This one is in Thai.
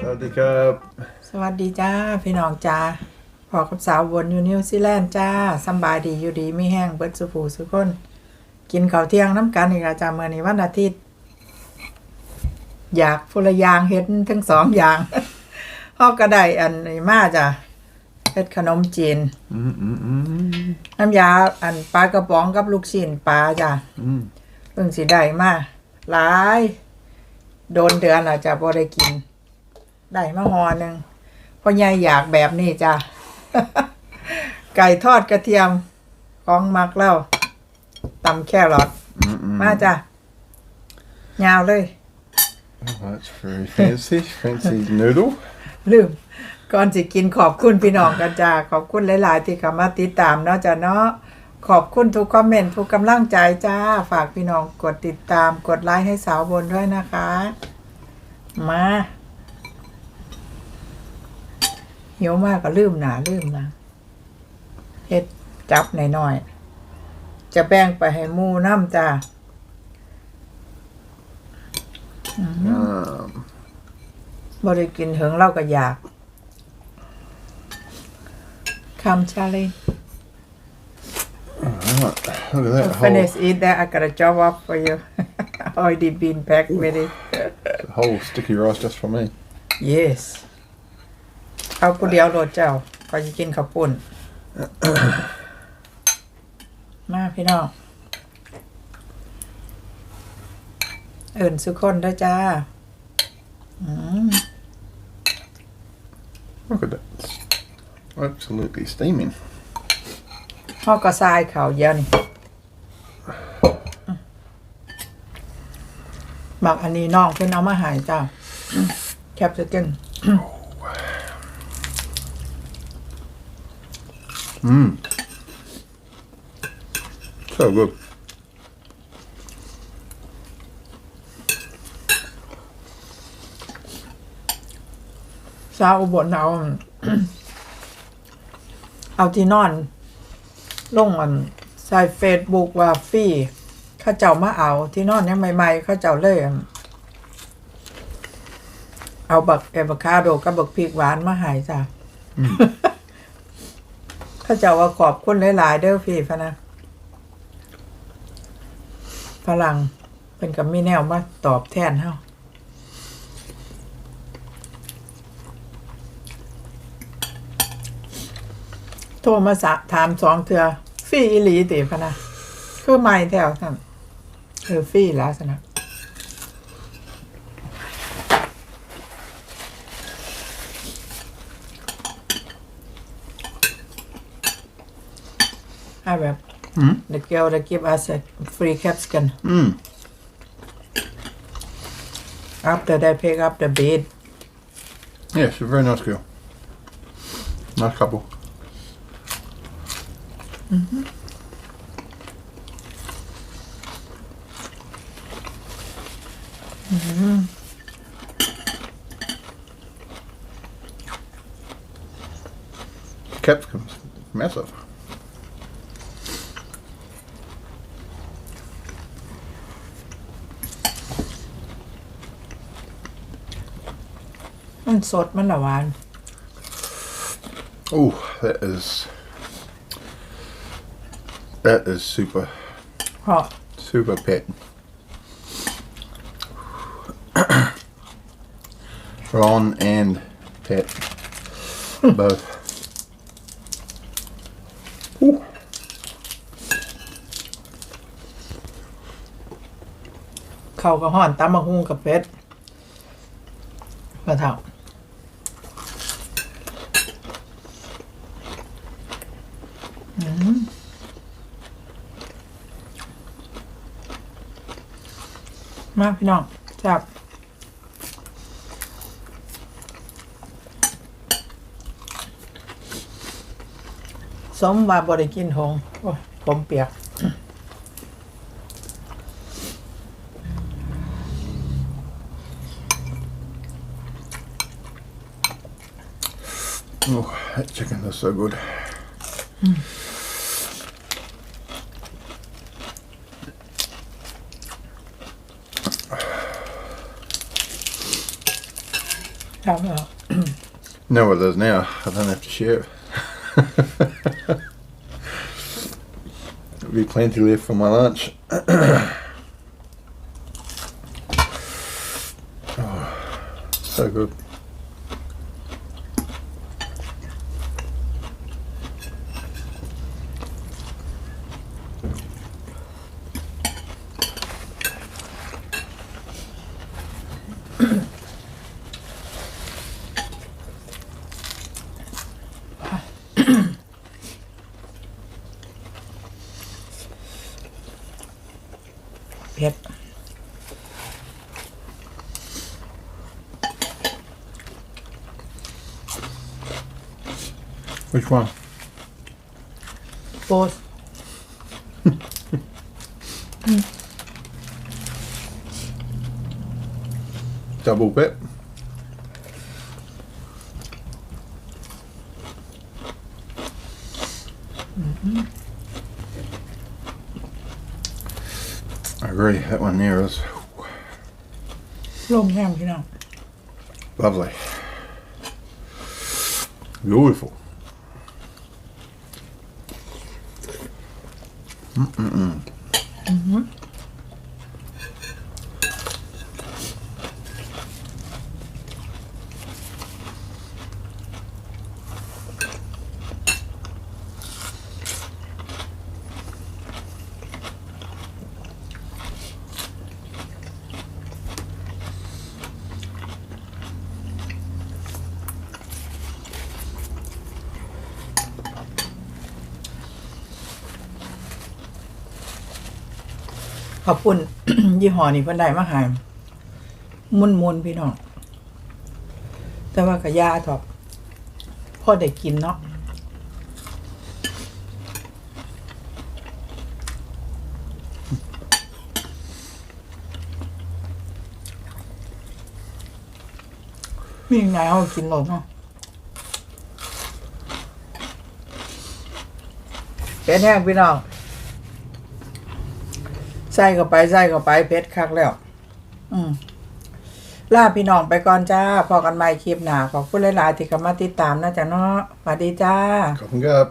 สวัสดีครับ สวัสดีจ้า พี่น้องจ้า อกับสาววนอยู่นิวซีแลนด์จ้าสบายดีอยู่ดีไม่แห้งเบิดสุผูสุคน กินข้าวเที่ยงน้ำกันอีกแล้วจ้าเมื่อนี้วันอาทิตย์ อยากพลยางเฮ็ดทั้งสองอย่างฮอกก็ไดอันนี้มาจ้ะเฮ็ดขนมจีนน้ำยาอันปลากระป๋องกับลูกชิ้นปลาจ้ะเพิ่งสิได้มาหลาย โดนเดือนอาจจะบ่ได้กิน ได้มาหอหนึ่งพราะยายอยากแบบนี้จ้ะ ไก่ทอดกระเทียมของมักแล้วตำแครอทอืมอืมมาจ้ะยาวเลย Oh, that's very fancy. fancy noodle. ลืมก่อนสิกินขอบคุณพี่น้องกันจ้าขอบคุณหลาย ๆ ที่เข้ามาติดตามเนาะจ้ะเนาะขอบคุณทุกคอมเมนต์ทุกกำลังใจจ้า ฝากพี่น้องกดติดตามกดไลค์ให้สาวบนด้วยนะคะ มา หิวมากก็ลืมหนาลืมนะเฮ็ดจับหน่อยๆจะแบ่งไปให้หมูน้ำจ้า Um, บริกินถึงเราก็อยากคำชาลี right, look at that whole, finish eat that I got a job up for you already been packed with it whole sticky rice just for me. yes เอาผู้เดียวโดดเจ้าก็จะกินข้าวปุ้น มาพี่น้องเอิ่นสุกคนด้วยจ้าอืม Look at that. It's absolutely steaming. พ่อก็ทรายเขาเยอะนี่หมักอันนี้น้องเพิ่นเอามาใหายจ้าแคปซิเกน Mm. So good. สาวอุบลเอาเอาที่นอน ลงอันใส่เฟซบุ๊กว่าฟรีเข้าเจ้ามาเอาที่นอนเนี่ยใหม่ๆเข้าเจ้าเลยอั่นเอาบักเอวคาโดกับบักพริกหวานมาใหายจ้ะเข้าเจ้าว่าขอบคุณหลายๆเด้อพี่พะนะฝรั่งเป็นกับมีแนวมาตอบแทนเฮาโทรมาสะถามสองเถือฟรีอีหลีติพะนะคือไม่แถวท่านเออฟรีแล้วสนะ I Mm. The girl will give us a free capsicum. Mm. After they pick up the bed. Yes, a very nice girl. Nice couple. Mm-hmm. Mm-hmm. Capsicum's massive. มันสดมันละหวาน Oh, that is that is super เพราะ super pet. Ron and pet both. Ooh. เขาก็ห่อนตำม มากพี่น้องจับสมบ่าบริกินหงโอ้ผมเปียกโอ้ that chicken is so good. Mm. No don't now. I don't have to share. There'll be plenty left for my lunch. oh, so good. Which one? โป๊ส Double bit. I agree. That one there is ลมแห้งพี่น้อง lovely. Beautiful. Mm-mm-mm. Mm-hmm. ขอบคุณยี่ห้อนี้เพิ่นได้มาหายมุนมุนๆพี่น้องแต่ว่ากะยาถอกพ่อได้กินเนาะมีไงเอากินหลดเนาะเป็นแห้งพี่น้อง ใส่เข้าไปใส่เข้าไปเพชรคักแล้ว อืมลาพี่น้องไปก่อนจ้า พอกันใหม่คลิปหน้าขอบคุณหลายๆที่เข้ามาติดตามนะจ๊ะเนาะสวัสดีจ้า ขอบคุณครับ